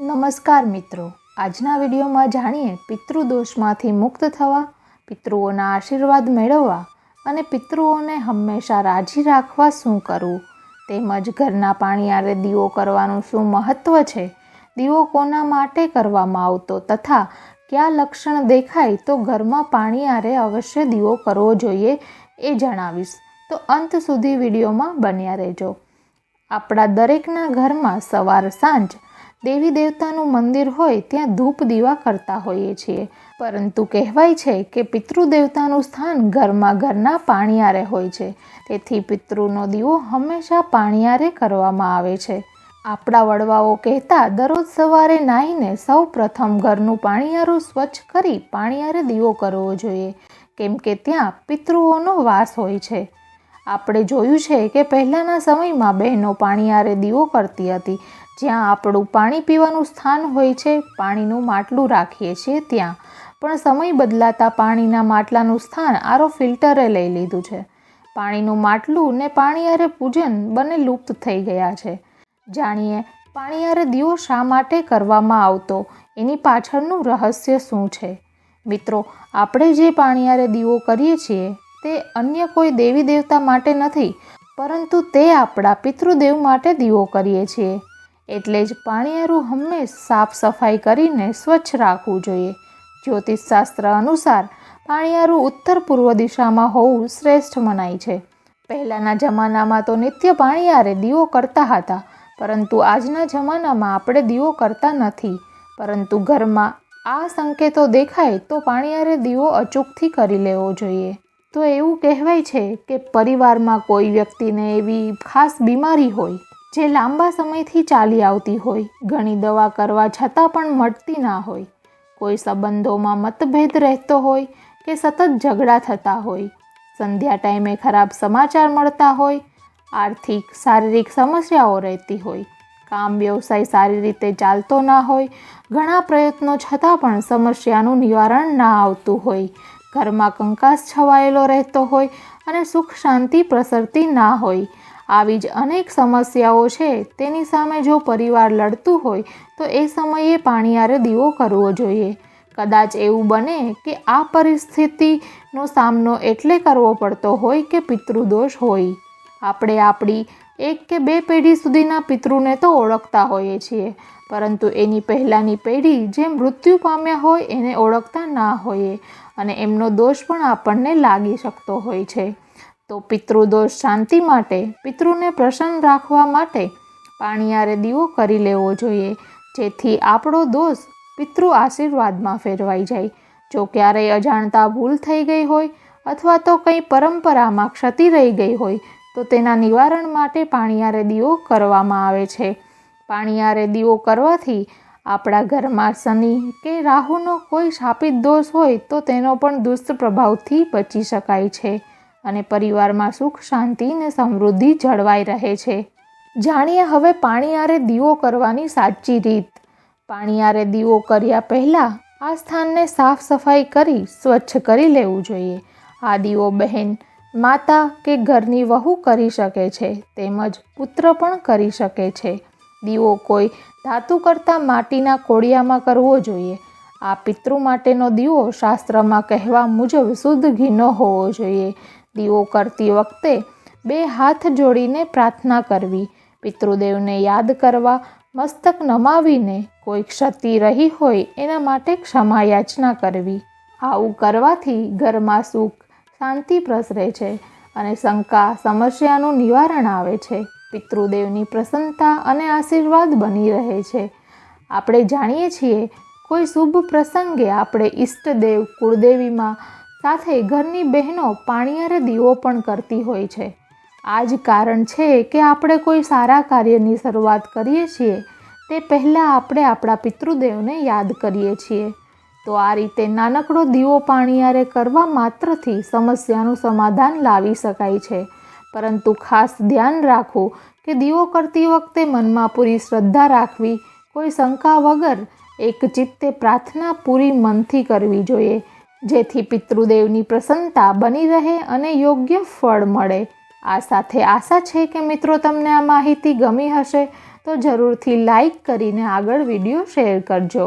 નમસ્કાર મિત્રો. આજના વિડીયોમાં જાણીએ પિતૃદોષમાંથી મુક્ત થવા, પિતૃઓના આશીર્વાદ મેળવવા અને પિતૃઓને હંમેશા રાજી રાખવા શું કરવું, તેમજ ઘરના પાણીયારે દીવો કરવાનું શું મહત્ત્વ છે, દીવો કોના માટે કરવામાં આવતો તથા કયા લક્ષણ દેખાય તો ઘરમાં પાણીયારે અવશ્ય દીવો કરવો જોઈએ એ જણાવીશ. તો અંત સુધી વિડીયોમાં બન્યા રહેજો. આપણા દરેકના ઘરમાં સવાર સાંજ દેવી દેવતાનું મંદિર હોય, ત્યાં ધૂપ દીવા કરતા હોઈએ છીએ. પરંતુ કહેવાય છે કે પિતૃદેવતાનું સ્થાન ઘરમાં ઘરના પાણીયારે હોય છે. તેથી પિતૃનો દીવો હંમેશા પાણીયારે કરવામાં આવે છે. આપણા વડવાઓ કહેતા, દરરોજ સવારે નાહીને સૌ પ્રથમ ઘરનું પાણીયારું સ્વચ્છ કરી પાણીયારે દીવો કરવો જોઈએ. કેમ કે ત્યાં પિતૃઓનો વાસ હોય છે. આપણે જોયું છે કે પહેલાંના સમયમાં બહેનો પાણીયારે દીવો કરતી હતી. જ્યાં આપણું પાણી પીવાનું સ્થાન હોય છે, પાણીનું માટલું રાખીએ છીએ ત્યાં. પણ સમય બદલાતા પાણીના માટલાનું સ્થાન આરો ફિલ્ટરે લઈ લીધું છે. પાણીનું માટલું ને પાણીયારે પૂજન બંને લુપ્ત થઈ ગયા છે. જાણીએ પાણીયારે દીવો શા માટે કરવામાં આવતો? એની પાછળનું રહસ્ય શું છે? મિત્રો, આપણે જે પાણીયારે દીવો કરીએ છીએ, તે અન્ય કોઈ દેવી દેવતા માટે નથી, પરંતુ તે આપણા પિતૃદેવ માટે દીવો કરીએ છીએ. એટલે જ પાણીયારું હંમેશ સાફ સફાઈ કરીને સ્વચ્છ રાખવું જોઈએ. જ્યોતિષશાસ્ત્ર અનુસાર પાણીયારું ઉત્તર પૂર્વ દિશામાં હોવું શ્રેષ્ઠ મનાય છે. પહેલાંના જમાનામાં તો નિત્ય પાણીયારે દીવો કરતા હતા, પરંતુ આજના જમાનામાં આપણે દીવો કરતા નથી. પરંતુ ઘરમાં આ સંકેતો દેખાય તો પાણીયારે દીવો અચૂકથી કરી લેવો જોઈએ. તો એવું કહેવાય છે કે પરિવારમાં કોઈ વ્યક્તિને એવી ખાસ બીમારી હોય જે લાંબા સમયથી ચાલી આવતી હોય, ઘણી દવા કરવા છતાં પણ મટતી ના હોય. કોઈ સંબંધોમાં મતભેદ રહેતો હોય કે સતત ઝઘડા થતા હોય, સંધ્યા ટાઈમે ખરાબ સમાચાર મળતા હોય, આર્થિક, શારીરિક સમસ્યાઓ રહેતી હોય, કામ, વ્યવસાય સારી રીતે ચાલતો ના હોય, ઘણા પ્રયત્નો છતાં પણ સમસ્યાનું નિવારણ ના આવતું હોય, ઘરમાં કંકાસ છવાયેલો રહેતો હોય અને સુખ શાંતિ પ્રસરતી ના હોય આવી જ અનેક સમસ્યાઓ છે. તેની સામે જો પરિવાર લડતું હોય, તો એ સમયે પાણીયારે દીવો કરવો જોઈએ. કદાચ એવું બને કે આ પરિસ્થિતિનો સામનો એટલે કરવો પડતો હોય કે પિતૃદોષ હોય. આપણે આપણી એક કે બે પેઢી સુધીના પિતૃને તો ઓળખતા હોઈએ છીએ, પરંતુ એની પહેલાંની પેઢી જે મૃત્યુ પામ્યા હોય એને ઓળખતા ના હોઈએ અને એમનો દોષ પણ આપણને લાગી શકતો હોય છે. તો પિતૃદોષ શાંતિ માટે, પિતૃને પ્રસન્ન રાખવા માટે પાણીયારે દીવો કરી લેવો જોઈએ, જેથી આપણો દોષ પિતૃ આશીર્વાદમાં ફેરવાઈ જાય. જો ક્યારેય અજાણતા ભૂલ થઈ ગઈ હોય અથવા તો કંઈ પરંપરામાં ક્ષતિ રહી ગઈ હોય, તો તેના નિવારણ માટે પાણીયારે દીવો કરવામાં આવે છે. પાણીયારે દીવો કરવાથી આપણા ઘરમાં શનિ કે રાહુનો કોઈ શાપિત દોષ હોય તો તેનો પણ દુષ્પ્રભાવથી બચી શકાય છે. અને પરિવારમાં સુખ, શાંતિ અને સમૃદ્ધિ જળવાઈ રહે છે. જાણીએ હવે પાણીયારે દીવો કરવાની સાચી રીત. પાણીયારે દીવો કર્યા પહેલાં આ સ્થાનને સાફ સફાઈ કરી સ્વચ્છ કરી લેવું જોઈએ. આ દીવો બહેન, માતા કે ઘરની વહુ કરી શકે છે, તેમજ પુત્ર પણ કરી શકે છે. દીવો કોઈ ધાતુ કરતાં માટીના કોળિયામાં કરવો જોઈએ. આ પિતૃ માટેનો દીવો શાસ્ત્રમાં કહેવા મુજબ શુદ્ધ ઘીનો હોવો જોઈએ. દીવો કરતી વખતે બે હાથ જોડીને પ્રાર્થના કરવી, પિતૃદેવને યાદ કરવા, મસ્તક નમાવીને કોઈ ક્ષતિ રહી હોય એના માટે ક્ષમા યાચના કરવી. આવું કરવાથી ઘરમાં સુખ, શાંતિ પ્રસરે છે અને શંકા, સમસ્યાનું નિવારણ આવે છે. પિતૃદેવની પ્રસન્નતા અને આશીર્વાદ બની રહે છે. આપણે જાણીએ છીએ, કોઈ શુભ પ્રસંગે આપણે ઈષ્ટદેવ કુળદેવીમાં સાથે ઘરની બહેનો પાણીયારે દીવો પણ કરતી હોય છે. આ જ કારણ છે કે આપણે કોઈ સારા કાર્યની શરૂઆત કરીએ છીએ, તે પહેલાં આપણે આપણા પિતૃદેવને યાદ કરીએ છીએ. તો આ રીતે નાનકડો દીવો પાણીયારે કરવા માત્રથી સમસ્યાનું સમાધાન લાવી શકાય છે. પરંતુ ખાસ ધ્યાન રાખવું કે દીવો કરતી વખતે મનમાં પૂરી શ્રદ્ધા રાખવી, કોઈ શંકા વગર એક ચિત્તે પ્રાર્થના પૂરી મનથી કરવી જોઈએ. જેથી પિતૃદેવની પ્રસન્નતા બની રહે અને યોગ્ય ફળ મળે. આ સાથે આશા છે કે મિત્રો તમને આ માહિતી ગમી હશે, તો જરૂરથી લાઈક કરીને આગળ વીડિયો શેર કરજો.